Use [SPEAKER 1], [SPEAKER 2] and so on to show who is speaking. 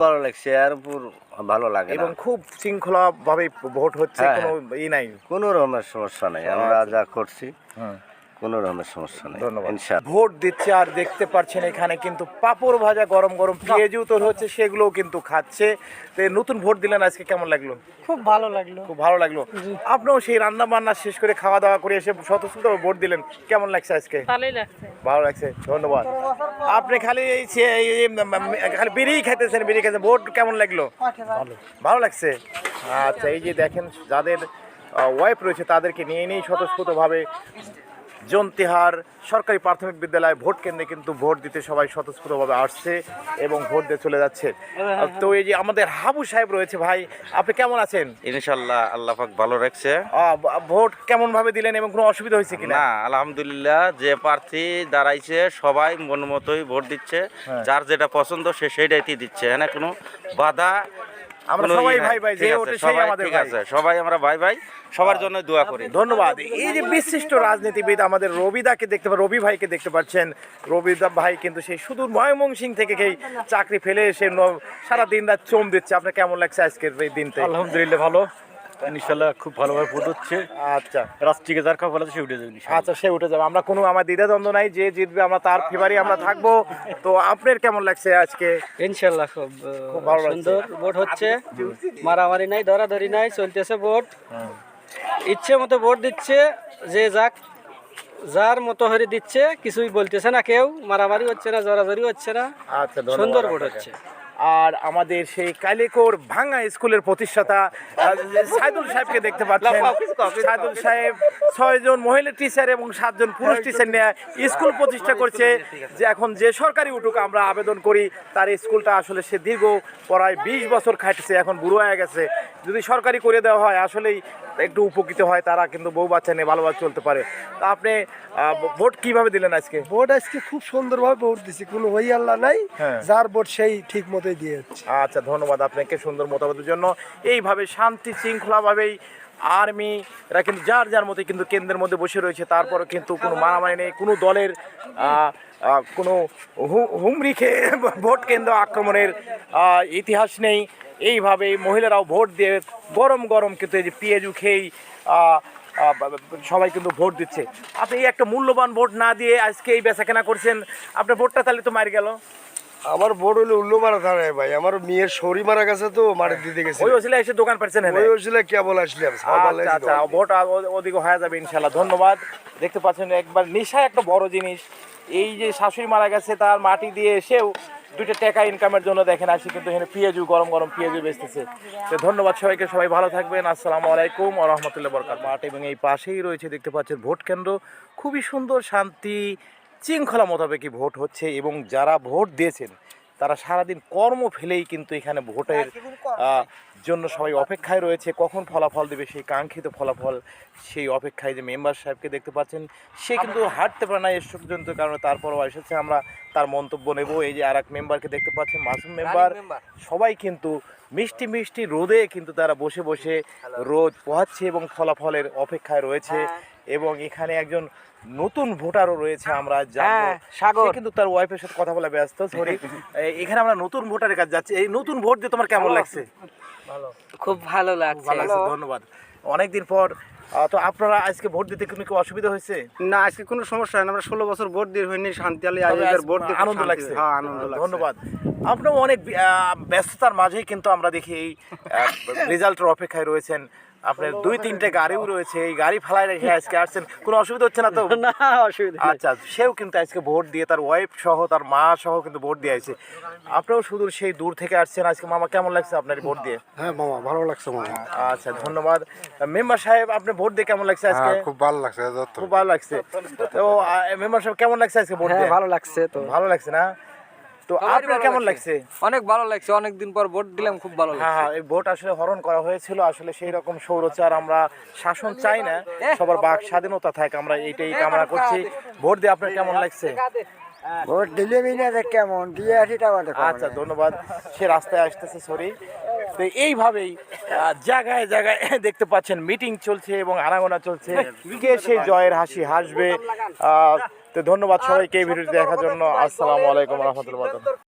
[SPEAKER 1] ভালো লাগছে আর উপর ভালো লাগে
[SPEAKER 2] এবং খুব শৃঙ্খলা ভাবে ভোট হচ্ছে
[SPEAKER 1] হ্যাঁ,
[SPEAKER 2] কোনো ই নাই।
[SPEAKER 1] কোনো রকমের সমস্যা নাই। আমরা যা করছি।
[SPEAKER 2] হুম।
[SPEAKER 1] কোনো রকমের সমস্যা নেই।
[SPEAKER 2] ধন্যবাদ।
[SPEAKER 1] ইনশাআল্লাহ।
[SPEAKER 2] ভোট দিচ্ছে আর দেখতে পাচ্ছেন এখানে কিন্তু পাপড় ভাজা গরম গরম পেঁয়াজু তো হচ্ছে সেগুলোও কিন্তু খাচ্ছে। তো নতুন ভোট দিলেন আজকে কেমন লাগল?
[SPEAKER 3] খুব ভালো লাগল।
[SPEAKER 2] খুব ভালো লাগল। আপনিও সেই রান্না বান্না শেষ করে খাওয়া দাওয়া করে এসে স্বতঃস্ফূর্ত ভোট দিলেন। কেমন লাগছে আজকে?
[SPEAKER 3] ভালোই লাগছে।
[SPEAKER 2] ভালো লাগছে। ধন্যবাদ। আপনি খালি এই খালি বিড়ি খাইতেছেন বিড়ি খাইতেছেন। ভোট কেমন লাগল? ভালো। লাগছে? আচ্ছা এই যে দেখেন যাদের ওয়াইফ রয়েছে তাদেরকে নিয়ে নিয়েই স্বতঃস্ফূর্তভাবে জন্তিহার সরকারি প্রাথমিক বিদ্যালয় ভোট কেন্দ্রে কিন্তু ভোট দিতে সবাই স্বতঃস্ফূর্তভাবে আসছে এবং ভোট দিয়ে চলে যাচ্ছে। তো এই যে আমাদের হাবু সাহেব রয়েছে ভাই আপনি কেমন আছেন?
[SPEAKER 4] ইনশাল্লাহ আল্লাহ পাক ভালো রাখছে।
[SPEAKER 2] ভোট কেমন ভাবে দিলেন এবং কোনো অসুবিধা হয়েছে কিনা?
[SPEAKER 4] না আলহামদুলিল্লাহ যে প্রার্থী দাঁড়াইছে সবাই মন মতোই ভোট দিচ্ছে।
[SPEAKER 2] হ্যাঁ।
[SPEAKER 4] যার যেটা পছন্দ সে সেইটাই দিচ্ছে। হ্যাঁ কোনো বাধা
[SPEAKER 2] আমরা সবাই ভাই ভাই যে ওঠে সেই আমাদের
[SPEAKER 4] ঠিক আছে সবাই আমরা ভাই ভাই সবার জন্য দোয়া করি।
[SPEAKER 2] ধন্যবাদ। এই যে বিশিষ্ট রাজনীতিবিদ আমাদের রবিদাকে দেখতে রবি ভাইকে দেখতে পাচ্ছেন। রবিদা ভাই কিন্তু সেই সুদূর ময়মনসিং থেকে চাকরি ফেলে এসে ন- সারা দিন রাত চোম দিচ্ছে। আপনার কেমন লাগছে আজকের এই দিনতে
[SPEAKER 5] আলহামদুলিল্লাহ ভালো। ইনশাল্লাহ খুব ভালোভাবে ভোট হচ্ছে।
[SPEAKER 2] আচ্ছা।
[SPEAKER 5] যার খাওয়া সে উঠে যাবে
[SPEAKER 2] আচ্ছা সে উঠে যাবে। আমরা কোনো আমার দ্বিধাদ্বন্দ্ব নাই যে জিতবে আমরা তার ফেভারি আমরা থাকব। তো আপনার কেমন লাগছে আজকে?
[SPEAKER 3] ইনশাল্লাহ খুব
[SPEAKER 2] খুব ভালো
[SPEAKER 3] সুন্দর ভোট হচ্ছে। মারামারি নাই ধরাধরি নাই চলতেছে ভোট। ইচ্ছে মতো ভোট দিচ্ছে যে যাক যার মতো হরে দিচ্ছে কিছুই বলতেছে না কেউ। মারামারি হচ্ছে না জড়াজড়ি হচ্ছে না।
[SPEAKER 2] আচ্ছা
[SPEAKER 3] সুন্দর ভোট হচ্ছে।
[SPEAKER 2] আর আমাদের সেই কালিকোর ভাঙা স্কুলের প্রতিষ্ঠাতা সাইদুল সাহেবকে দেখতে পাচ্ছেন। সাইদুল সাহেব ছয়জন মহিলা টিচার এবং সাতজন পুরুষ টিচার নিয়ে স্কুল প্রতিষ্ঠা করছে। যে এখন যে সরকারি উঠুক আমরা আবেদন করি তার স্কুলটা আসলে সে দীর্ঘ প্রায় বিশ বছর খাটছে এখন বুড়ো হয়ে গেছে। যদি সরকারি করে দেওয়া হয় আসলেই একটু উপকৃত হয় তারা কিন্তু বউ বাচ্চা নিয়ে ভালোভাবে চলতে পারে। তা আপনি আহ, ভোট কীভাবে দিলেন আজকে?
[SPEAKER 6] ভোট আজকে খুব সুন্দরভাবে ভোট দিছি কোনো হই আল্লাহ নাই।
[SPEAKER 2] হ্যাঁ।
[SPEAKER 6] যার ভোট সেই ঠিক মতোই দিয়ে
[SPEAKER 2] আচ্ছা ধন্যবাদ আপনাকে সুন্দর মতামতের জন্য। এইভাবে শান্তি শৃঙ্খলাভাবেই আর্মি, এরা কিন্তু যার যার মতো কিন্তু কেন্দ্রের মধ্যে বসে রয়েছে তারপরে কিন্তু কোনো মারামারি নেই, কোনো দলের কোনো হু- হুমড়ি খেয়ে ভোট কেন্দ্র আক্রমণের ইতিহাস নেই। এইভাবে মহিলারাও ভোট দিয়ে গরম গরম কিন্তু এই যে পেঁয়াজু খেয়েই সবাই কিন্তু ভোট দিচ্ছে। আপনি এই একটা মূল্যবান ভোট না দিয়ে আজকে এই বেচাকেনা করছেন, আপনার ভোটটা তাহলে তো মারি গেল।
[SPEAKER 6] আমার ভোট হলো উল্লো মারা দাঁড়ায় ভাই। আমার মেয়ের শরীর মারা গেছে তো মারি দিতে গেছে
[SPEAKER 2] ওই ওসিলা এসে দোকান পাচ্ছেন
[SPEAKER 6] ওই ওসিলা কেবল আসলাম
[SPEAKER 2] আচ্ছা আচ্ছা ভোট ওদিকে হয়ে যাবে ইনশাল্লাহ ধন্যবাদ। দেখতে পাচ্ছেন একবার নেশা একটা বড় জিনিস। এই যে শাশুড়ি মারা গেছে তার মাটি দিয়ে এসেও দুইটা টাকা ইনকামের জন্য দেখেন আসি কিন্তু এখানে পেঁয়াজু গরম গরম পেঁয়াজু বেচতেছে। তো ধন্যবাদ সবাইকে সবাই ভালো থাকবেন আসসালামু আলাইকুম রহমতুল্লাহ বরকাত মাঠ এবং এই পাশেই রয়েছে দেখতে পাচ্ছেন ভোট কেন্দ্র। খুবই সুন্দর শান্তি শৃঙ্খলা মোতাবেকই ভোট হচ্ছে এবং যারা ভোট দিয়েছেন তারা সারাদিন কর্ম ফেলেই কিন্তু এখানে ভোটের আহ, জন্য সবাই অপেক্ষায় রয়েছে কখন ফলাফল দেবে সেই কাঙ্ক্ষিত ফলাফল সেই অপেক্ষায় যে মেম্বার সাহেবকে দেখতে পাচ্ছেন সে কিন্তু হাঁটতে পারে না এর পর্যন্ত কারণে তারপরও এসেছে আমরা তার মন্তব্য নেব। এই যে আর এক মেম্বারকে দেখতে পাচ্ছেন মাসুম মেম্বার সবাই কিন্তু মিষ্টি মিষ্টি রোদে কিন্তু তারা বসে বসে রোদ পোহাচ্ছে এবং ফলাফলের অপেক্ষায় রয়েছে এবং এখানে একজন নতুন ভোটারও রয়েছে আমরা জানব।
[SPEAKER 3] সাগর।
[SPEAKER 2] কিন্তু তার ওয়াইফের সাথে কথা বলে ব্যস্ত সরি এখানে আমরা নতুন ভোটারের কাছে যাচ্ছি। এই নতুন ভোট দিয়ে তোমার কেমন লাগছে?
[SPEAKER 3] খুব ভালো লাগছে।
[SPEAKER 2] ভালো লাগছে ধন্যবাদ। অনেকদিন পর তো আপনারা আজকে ভোট দিতে কোনো কি অসুবিধা হয়েছে?
[SPEAKER 5] না আজকে কোনো সমস্যা হয় না আমরা ষোলো বছর ভোট দিয়ে হয়নি শান্তি আলী
[SPEAKER 2] আজকে
[SPEAKER 5] ভোট দিয়ে
[SPEAKER 2] আনন্দ লাগছে।
[SPEAKER 5] হ্যাঁ আনন্দ লাগছে।
[SPEAKER 2] ধন্যবাদ। আপনিও অনেক ব্যস্ততার মাঝেই কিন্তু আমরা দেখি এই রেজাল্টের অপেক্ষায় রয়েছেন। আপনার দুই তিনটে গাড়িও রয়েছে এই গাড়ি ফালাই রেখে আজকে আসছেন। কোনো অসুবিধা হচ্ছে না তো?
[SPEAKER 3] না অসুবিধা
[SPEAKER 2] আচ্ছা সেও কিন্তু আজকে ভোট দিয়ে তার ওয়াইফ সহ তার মা সহ কিন্তু ভোট দিয়ে আছে আপনারাও শুধু সেই দূর থেকে আসছেন আজকে। মামা কেমন লাগছে আপনার ভোট দিয়ে?
[SPEAKER 6] হ্যাঁ মামা ভালো লাগছে মামা।
[SPEAKER 2] আচ্ছা ধন্যবাদ। মেম্বার সাহেব আপনি ভোট দিয়ে কেমন লাগছে আজকে?
[SPEAKER 6] খুব ভালো লাগছে
[SPEAKER 2] খুব ভালো লাগছে। তো মেম্বার সাহেব কেমন লাগছে আজকে ভোট
[SPEAKER 3] হ্যাঁ
[SPEAKER 2] দিয়ে?
[SPEAKER 3] ভালো লাগছে তো।
[SPEAKER 2] ভালো লাগছে না? তো আপনার কেমন লাগছে।
[SPEAKER 3] অনেক ভালো লাগছে অনেক দিন পর ভোট দিলাম খুব ভালো
[SPEAKER 2] হ্যাঁ হ্যাঁ এই ভোট আসলে হরণ করা হয়েছিল আসলে সেই রকম সৌরচার আমরা শাসন চাই না সবার বাক স্বাধীনতা থাকে আমরা এইটাই কামনা করছি। ভোট দিয়ে আপনার কেমন লাগছে?
[SPEAKER 6] ভোট দিলে মিনা কেমন দিয়ে আসি
[SPEAKER 2] আচ্ছা ধন্যবাদ। সে রাস্তায় আসতেছে সরি তো এইভাবেই জায়গায় জায়গায় দেখতে পাচ্ছেন মিটিং চলছে এবং আনাগোনা চলছে। কে সেই জয়ের হাসি হাসবে আহ, তো ধন্যবাদ সবাইকে এই ভিডিওটি দেখার জন্য। আসসালামু আলাইকুম রহমতুল্লাহ